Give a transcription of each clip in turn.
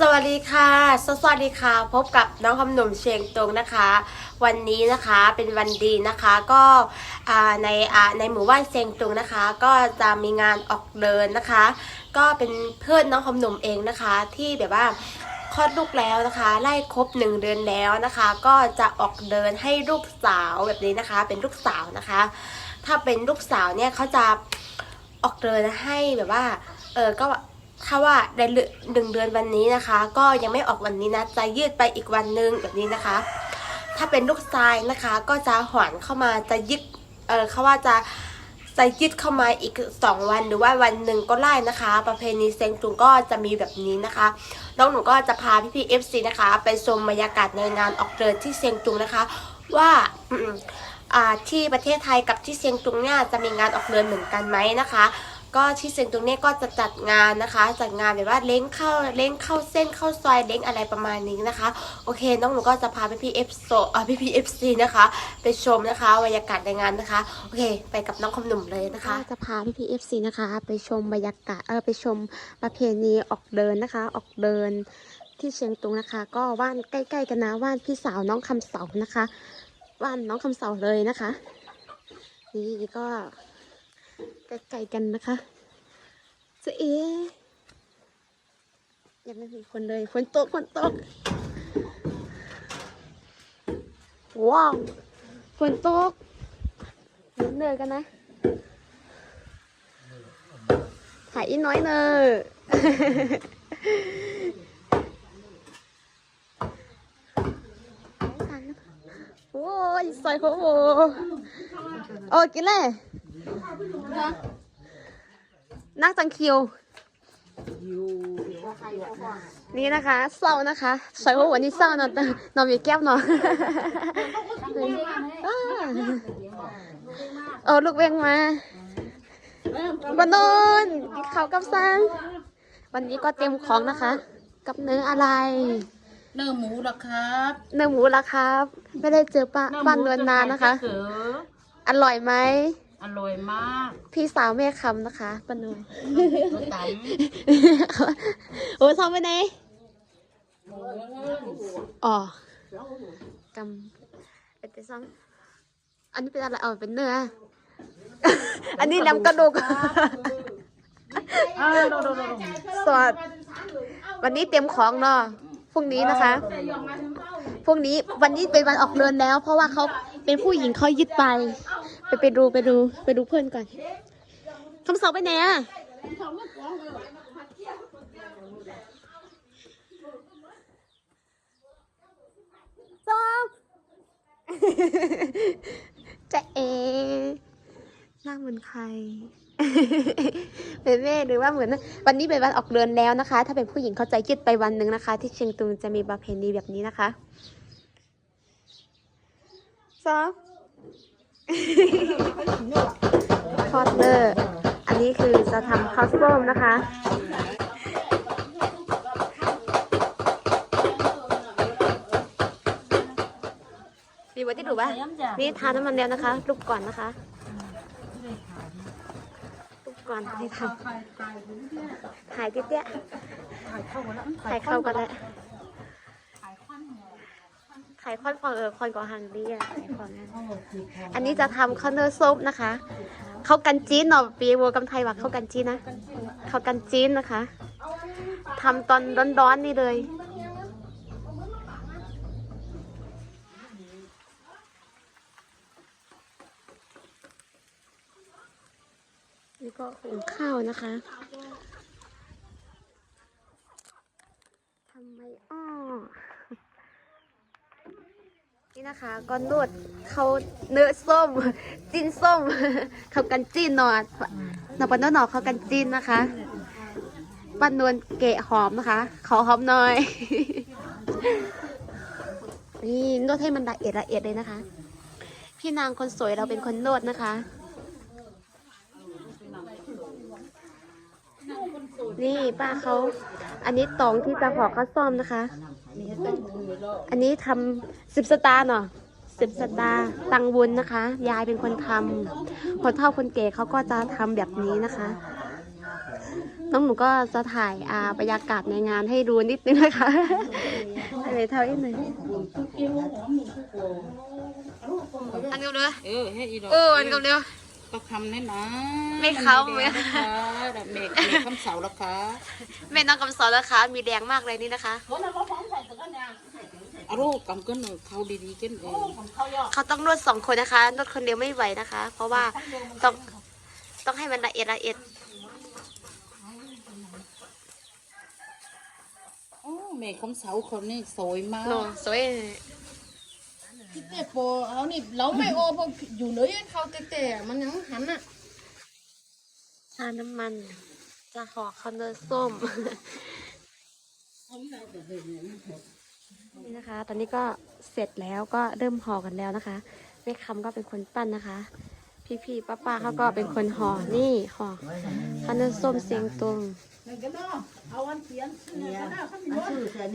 สวัสดีค่ะ สวัสดีค่ะ พบกับน้องคำหนุ่มเชียงตุงนะคะ วันนี้นะคะเป็นวันดีนะคะ ก็ในในหมู่บ้านเชียงตุงนะคะ ก็จะมีงานออกเดินนะคะ ก็เป็นเพื่อนน้องคำหนุ่มเองนะคะ ที่แบบว่าคลอดลูกแล้วนะคะไล่ครบหนึ่งเดือนแล้วนะคะ ก็จะออกเดินให้ลูกสาวแบบนี้นะคะ เป็นลูกสาวนะคะ ถ้าเป็นลูกสาวเนี่ยเขาจะออกเดินให้แบบว่าเออก็ ถ้าว่าในหนึ่งเดือนวันนี้นะคะ ก็ยังไม่ออกวันนี้นะจะยืดไปอีกวันนึงแบบนี้นะคะ ถ้าเป็นลูกทรายนะคะ ก็จะหวนเข้ามาจะยึดเออเขาว่าจะจะยึดเข้ามาอีกสองวันหรือว่าวันหนึ่งก็ได้นะคะ ประเพณีเซงตุงก็จะมีแบบนี้นะคะน้องหนูก็จะพาพี่พีเอฟซีนะคะ ไปชมบรรยากาศในงานออกเดินที่เซียงตุงนะคะว่าอ่าที่ประเทศไทยกับที่เซียงตุงเนี่ยจะมีงานออกเดินเหมือนกันไหมนะคะ ก็ที่เซียงตุงเนี่ยก็จะจัดงานนะคะ จัดงานแบบว่าเล้งเข้าเล้งเข้าเส้นเข้าซอยเล้งอะไรประมาณนี้นะคะ โอเค น้องหนูก็จะพาพี่พีเอฟโซอ่าพี่พีเอฟซีนะคะ ไปชมนะคะบรรยากาศในงานนะคะ โอเค ไปกับน้องคำหนุ่มเลยนะคะ จะพาพี่พีเอฟซีนะคะ ไปชมบรรยากาศเออไปชมประเพณีออกเดินนะคะ ออกเดินที่เชียงตุงนะคะ ก็ว่านใกล้ ๆ กันนะว่านพี่สาวน้องคำเสานะคะ ว่านน้องคำเสาเลยนะคะ นี่ก็ ใกลๆกันนะคะจะเอ๊ยังไม่มีคนเลยฝนตกฝนตก ว้าวฝนตกเหนื่อยกันนะ ถ่ายอีน้อยเนอโอ้ยใส่หัวโบโอ้กินเลย นักจังคิว นี่นะคะเศร้านะคะใส่หัววันนี้เศร้านอะนอนอยู่แก้วนอะอ้าเออลูกเวงมา วันนนกินข้าวกับซังวันนี้ก็เตรียมของนะคะ กับเนื้ออะไร เนื้อหมูหรอครับ เนื้อหมูละครับ ไม่ได้เจอป้าป้านวลนนานนะคะ อร่อยไหม อร่อยมากพี่สาวแม่คำนะคะป้านวลตัวตโอ้ยซ้อมไปไหนำหมูอ๋อกำเป็นแต่ซ้อมอันนี้เป็นอะไรเอาเป็นเนื้อ อันนี้น้ำกระดูกอ่าโดโดโดโดสดวันนี้เตรียมของเนาะพรุ่งนี้นะคะพวกนี้วันนี้เป็นวันออกเรือนแล้ว เพราะว่าเขาเป็นผู้หญิงเขายึดไป ไปไปดูไปดูไปดูเพื่อนก่อนคำสอบไปไหนอะสอบจะเอหน้าเหมือนใครเป็นแม่หรือว่าเหมือน วันนี้เป็นวันออกเรือนแล้วนะคะ ถ้าเป็นผู้หญิงเข้าใจยึดไปวันหนึ่งนะคะ ที่เชียงตุงจะมีประเพณีแบบนี้นะคะสอง ทอดเนอร์ อันนี้คือจะทำข้าวส้มนะคะดีไว้ที่ดูป่ะนี่ทาน้ำมันแล้วนะคะลูกก่อนนะคะลูกก่อนให้ทำถ่ายเตี้ยๆถ่ายเข้าก็ได้ ถ่ายควันฟองเออควันกอหังดีอะถ่ายควันนั้นอันนี้จะทำข้าวเนื้อซุปนะคะ เข้ากันจีนเนาะปีวัวกำไทยว่าเข้ากันจีนนะเข้ากันจีนนะคะทำตอนร้อนๆนี่เลยนี่ก็หุงข้าวนะคะทำไมอ้อ นี่นะคะก็นวดเขาเนื้อส้ม จิ้นส้ม เขากันจิ้นหนอดหนอปนนหนอเขากันจิ้นนะคะปันนวลเกะหอมนะคะ ขอหอมหน่อย นี่นวดให้มันละเอียดละเอียดเลยนะคะ พี่นางคนสวยเราเป็นคนนวดนะคะ นี่ป้าเขา อันนี้ตองที่จะห่อข้าวส้มนะคะ อันนี้ทำสิบสตาร์เนาะสิบสตาร์ตังวุ้นนะคะ ยายเป็นคนทำคนเฒ่าคนแก่เขาก็จะทำแบบนี้นะคะ น้องหนูก็จะถ่ายอ่าบรรยากาศในงานให้ดูนิดนึงนะคะอะไรเท่าอีกหน่อยอันกับเรือเออให้อีดอกเอออันกับเรือ ก็คำแน่นะไม่เข้าไม่ค่ะเมฆเมฆคำเสาแล้วค่ะแม่น้องคำสอนนะคะมีแดงมากเลยนี่นะคะ อารูกำกันเออเขาดีๆกันเองเขาต้องนวดสองคนนะคะ นวดคนเดียวไม่ไหวนะคะ เพราะว่าต้องต้องให้มันละเอียดละเอียดโอ้เมฆคำเสาคนนี่สวยมากโนสวย เตะโปเอานี่เราไม่โอเพราะอยู่เลยเขาเตะมันยังหันอะชาน้ำมัน จะห่อข้าวเนยส้ม นี่นะคะ ตอนนี้ก็เสร็จแล้วก็เริ่มห่อกันแล้วนะคะแม่คำก็เป็นคนปั้นนะคะ พี่ๆป้าๆเขาก็เป็นคนห่อนี่ห่อข้าวเนยส้มเสียงตรง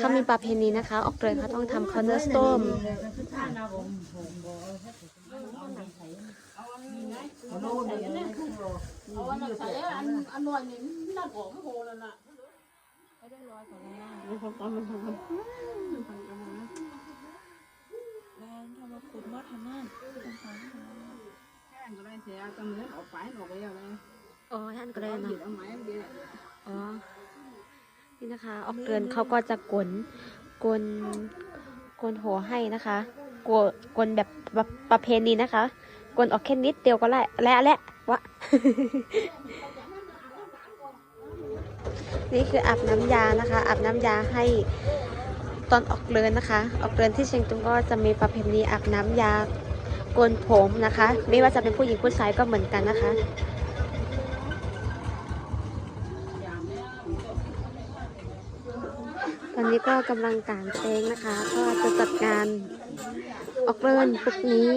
เขามีประเพณีนะคะ ออกเดินเขาต้องทำข้าวเนยส้มอ๋อท่านก็ได้เนาะ อ๋อ นี่นะคะ ออกเดือนเขาก็จะกลนกลกลหัวให้นะคะกลกลแบบแบบประเพณีนะคะกลออกแค่นิดเดียวก็แล้วและและวะ นี่คืออาบน้ำยานะคะ อาบน้ำยาให้ตอนออกเรือนนะคะ ออกเรือนที่เชียงตุงก็จะมีประเพณีอาบน้ำยากนผมนะคะ ไม่ว่าจะเป็นผู้หญิงผู้ชายก็เหมือนกันนะคะ นนี้ก็กำลังกางเต็นท์นะคะ ก็จะจัดงานออกเรือนพรุ่งนี้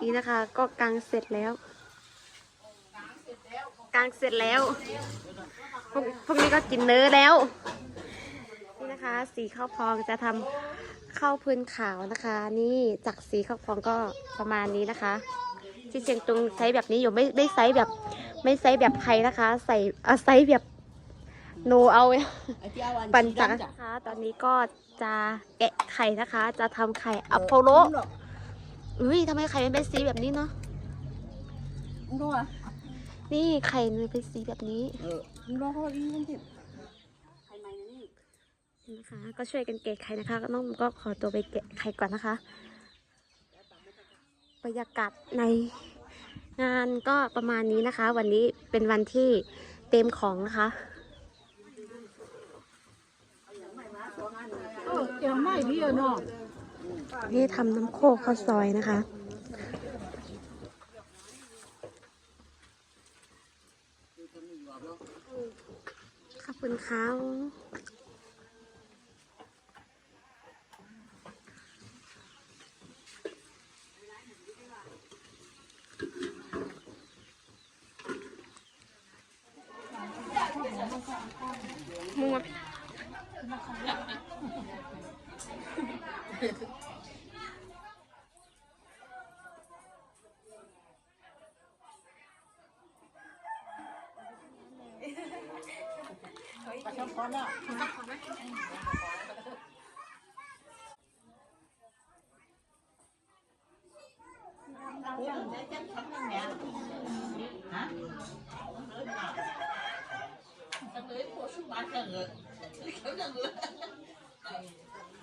นี่นะคะก็กางเสร็จแล้วกางเสร็จแล้วพรุ่งพรุ่งนี้ก็กินเนื้อแล้ว นี่นะคะ สีข้าวพองจะทำข้าวพื้นขาวนะคะ นี่จากสีข้าวพองก็ประมาณนี้นะคะ ที่เชียงตุงใช้แบบนี้อยู่ไม่ไม่ไซส์แบบ ไม่ไซส์แบบไทยนะคะ ใส่เอาไซส์แบบโนเอาปันจักนะคะ ตอนนี้ก็จะแกะไข่นะคะ จะทำไข่อพอลโลอุ้ยทำไมไข่มันเป็นสีแบบนี้เนาะนัวนี่ไข่มันเป็นสีแบบนี้เออนัวเขาอีนั่นสินะคะ ก็ช่วยกันแกะไข่นะคะก็น้องก็ขอตัวไปแกะไข่ก่อนนะคะ บรรยากาศในงานก็ประมาณนี้นะคะ วันนี้เป็นวันที่เต็มของนะคะเดี๋ยวไม่พี่เนาะนี่ทำน้ำโคกข้าวซอยนะคะขอบคุณค่ะมั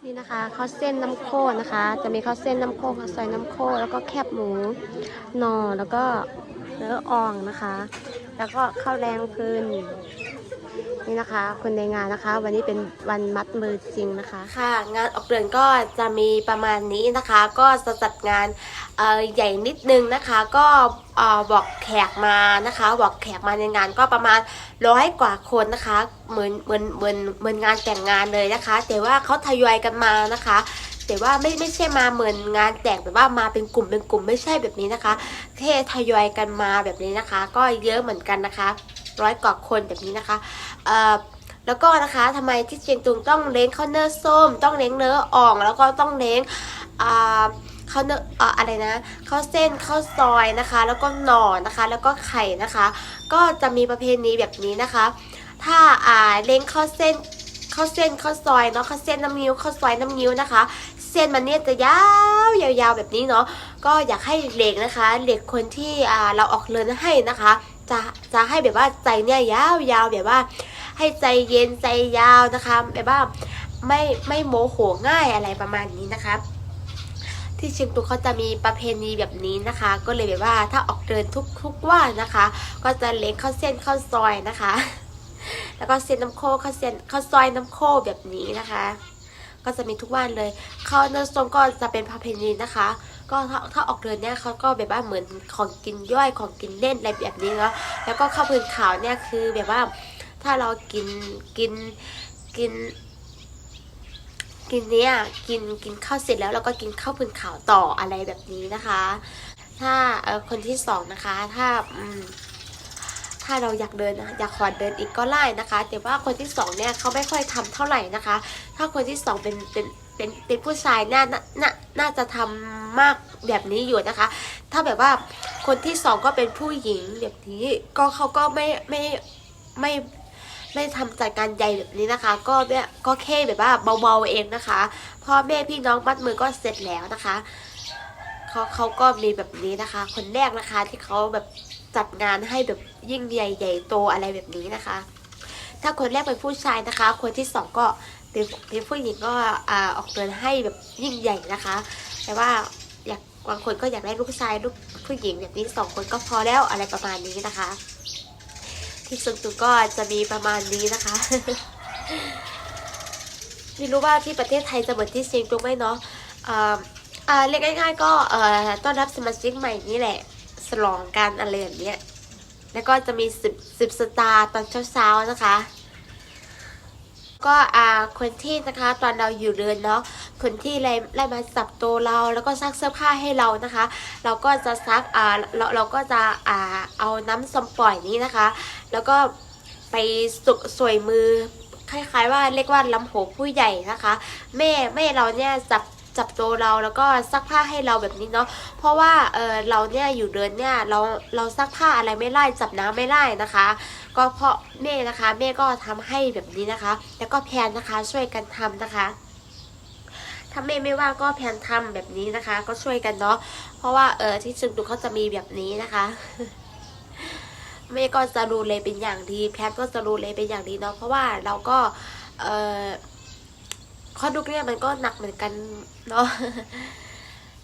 นี่นะคะข้าวเส้นน้ำโคกนะคะ จะมีข้าวเส้นน้ำโคกข้าวซอยน้ำโคกแล้วก็แคบหมูหนอแล้วก็เนื้ออ่องนะคะ แล้วก็ข้าวแรงพื้น นี่นะคะ คนในงานนะคะ วันนี้เป็นวันมัดมือจริงนะคะ ค่ะ งานออกเดือนก็จะมีประมาณนี้นะคะ ก็จะจัดงานใหญ่นิดนึงนะคะ ก็บอกแขกมานะคะ บอกแขกมาในงานก็ประมาณร้อยกว่าคนนะคะ เหมือนเหมือนเหมือนเหมือนงานแต่งงานเลยนะคะ แต่ว่าเขาทยอยกันมานะคะแต่ว่าไม่ไม่ใช่มาเหมือนงานแต่งแบบว่ามาเป็นกลุ่มเป็นกลุ่มไม่ใช่แบบนี้นะคะเททยอยกันมาแบบนี้นะคะ ก็เยอะเหมือนกันนะคะ ร้อยกว่าคนแบบนี้นะคะแล้วก็นะคะทำไมที่เชียงตุงต้องเล้งข้าวเนื้อส้ม ต้องเล้งเนื้ออ่อง แล้วก็ต้องเล้งข้าวเนอเอ่ออะไรนะข้าวเส้นข้าวซอยนะคะ แล้วก็หน่อนะคะ แล้วก็ไข่นะคะ ก็จะมีประเพณีแบบนี้นะคะ ถ้าเล้งข้าวเส้นข้าวเส้นข้าวซอยเนาะข้าวเส้นน้ำนิ้วข้าวซอยน้ำนิ้วนะคะ เส้นมันเนี่ยจะยาวยาวๆแบบนี้เนาะก็อยากให้เด็กนะคะเด็กคนที่เราออกเรือนให้นะคะ จะจะให้แบบว่าใจเนี่ยยาวๆแบบว่า ให้ใจเย็นใจยาวนะคะ แบบว่าไม่ไม่โมโหง่ายอะไรประมาณนี้นะคะที่เชียงตุงเขาจะมีประเพณีแบบนี้นะคะ ก็เลยแบบว่าถ้าออกเดินทุกทุกวันนะคะ ก็จะเล็กข้าวเส้นข้าวซอยนะคะ แล้วก็เส้นน้ำโคข้าวเส้นข้าวซอยน้ำโคแบบนี้นะคะ ก็จะมีทุกวันเลย เขาเนื้อส้มก็จะเป็นประเพณีนะคะ ก็ถ้าถ้าออกเดินเนี่ยเขาก็แบบว่าเหมือนของกินย่อยของกินเล่นอะไรแบบนี้เนาะแล้วก็ข้าวพื้นขาวเนี่ยคือแบบว่าถ้าเรากินกินกินกินเนี่ยกินกินข้าวเสร็จแล้วเราก็กินข้าวพื้นขาวต่ออะไรแบบนี้นะคะ ถ้าเออคนที่สองนะคะ ถ้าอืม ถ้าเราอยากเดินนะอยากขอเดินอีกก็ไล่นะคะ แต่ว่าคนที่สองเนี่ยเขาไม่ค่อยทำเท่าไหร่นะคะ ถ้าคนที่สองเป็นเป็นเป็นเป็นผู้ชายน่าน่าน่าน่าจะทำมากแบบนี้อยู่นะคะ ถ้าแบบว่าคนที่สองก็เป็นผู้หญิงแบบนี้ก็เขาก็ไม่ไม่ไม่ไม่ทำจัดการใหญ่แบบนี้นะคะ ก็เนี่ยก็แค่แบบว่าเบาๆเองนะคะพ่อแม่พี่น้องมัดมือก็เสร็จแล้วนะคะเขาเขาก็มีแบบนี้นะคะ คนแรกนะคะที่เขาแบบ จัดงานให้แบบยิ่งใหญ่ใหญ่โตอะไรแบบนี้นะคะ ถ้าคนแรกเป็นผู้ชายนะคะ คนที่สองก็เป็นผู้หญิงก็อ่าออกเดินให้แบบยิ่งใหญ่นะคะ แต่ว่าอยากบางคนก็อยากได้ลูกชายลูกผู้หญิงแบบนี้สองคนก็พอแล้วอะไรประมาณนี้นะคะ ที่ส่วนตัวก็จะมีประมาณนี้นะคะไม่รู้ว่าที่ประเทศไทยจะเหมือนที่เชียงตุงไหมเนาะเอ่อเรียกง่ายๆก็เอ่อต้อนรับสมาชิกใหม่นี่แหละ สลองกันอะไรแบบเนี้ย แล้วก็จะมีสิบสิบสตาร์ตอนเช้าๆนะคะ ก็อ่าคนที่นะคะ ตอนเราอยู่เรือนเนาะคนที่ไล่ไล่มาสับตัวเราแล้วก็ซักเสื้อผ้าให้เรานะคะ เราก็จะซักอ่าเราเราก็จะอ่าเอาน้ำสมปล่อยนี้นะคะ แล้วก็ไปสุสวยมือคล้ายๆว่าเรียกว่าลำโหผู้ใหญ่นะคะ แม่แม่เราเนี่ยจับ จับตัวเราแล้วก็ซักผ้าให้เราแบบนี้เนาะเพราะว่าเออเราเนี่ยอยู่เดือนเนี่ยเราเราซักผ้าอะไรไม่ไล่จับน้ำไม่ไล่นะคะ ก็เพราะแม่นะคะแม่ก็ทำให้แบบนี้นะคะ แล้วก็แพนนะคะช่วยกันทำนะคะถ้าแม่ไม่ว่างก็แพนทำแบบนี้นะคะ ก็ช่วยกันเนาะเพราะว่าเออที่ซึ่งดูเขาจะมีแบบนี้นะคะแม่ก็จะดูเลยเป็นอย่างดีแพนก็จะดูเลยเป็นอย่างดีเนาะเพราะว่าเราก็เออ ข้อดุกเนี่ยมันก็หนักเหมือนกันเนาะ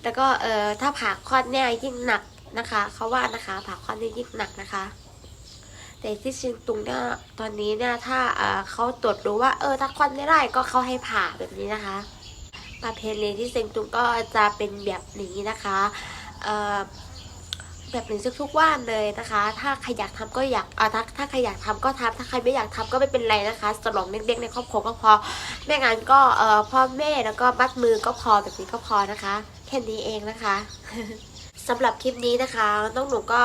แล้วก็เออถ้าผ่าคลอดเนี่ยยิ่งหนักนะคะเขาว่านะคะผ่าคลอดเนี่ยยิ่งหนักนะคะ แต่ที่เชียงตุงเนี่ยตอนนี้เนี่ยถ้าเอ่อเขาตรวจดูว่าเออถ้าคลอดไม่ได้ก็เขาให้ผ่าแบบนี้นะคะประเพณีที่เชียงตุงก็จะเป็นแบบนี้นะคะเอ่อ แบบนี้ทุกๆวันเลยนะคะ ถ้าใครอยากทำก็อยากเอาถ้าถ้าใครอยากทำก็ทำถ้าใครไม่อยากทำก็ไม่เป็นไรนะคะสลองเด็กๆในครอบครัวก็พอไม่งั้นก็เอ่อพ่อแม่แล้วก็มัดมือก็พอแบบนี้ก็พอนะคะแค่นี้เองนะคะสำหรับคลิปนี้นะคะน้องหนูก็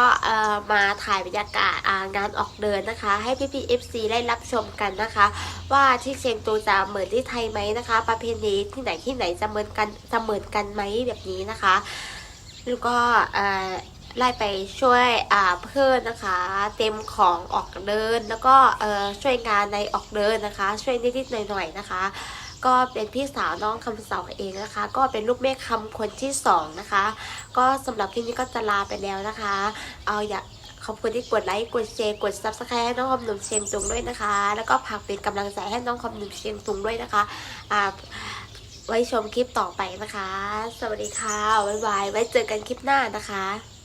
มาถ่ายบรรยากาศงานออกเดินนะคะ ให้พี่พีเอฟซีได้รับชมกันนะคะ ว่าที่เชียงตูจะเหมือนที่ไทยไหมนะคะ ประเพณีที่ไหนที่ไหนจะเหมือนกันจะเหมือนกันไหมแบบนี้นะคะ แล้วก็ ไล่ไปช่วยเพื่อนนะคะ เต็มของออกเดิน แล้วก็ช่วยงานในออกเดินนะคะ ช่วยนิดๆหน่อยๆนะคะ ก็เป็นพี่สาวน้องคำเสาเองนะคะ ก็เป็นลูกแม่คำคนที่สองนะคะ ก็สำหรับคลิปนี้ก็จะลาไปแล้วนะคะ เอาอยากขอบคุณที่กดไลค์กดแชร์กด subscribe ให้น้องคำหนุ่มเชียงตุงด้วยนะคะ แล้วก็ฝากเป็นกำลังใจให้น้องคำหนุ่มเชียงตุงด้วยนะคะอ่าไว้ชมคลิปต่อไปนะคะ สวัสดีค่ะ บ๊ายบาย ไว้เจอกันคลิปหน้านะคะ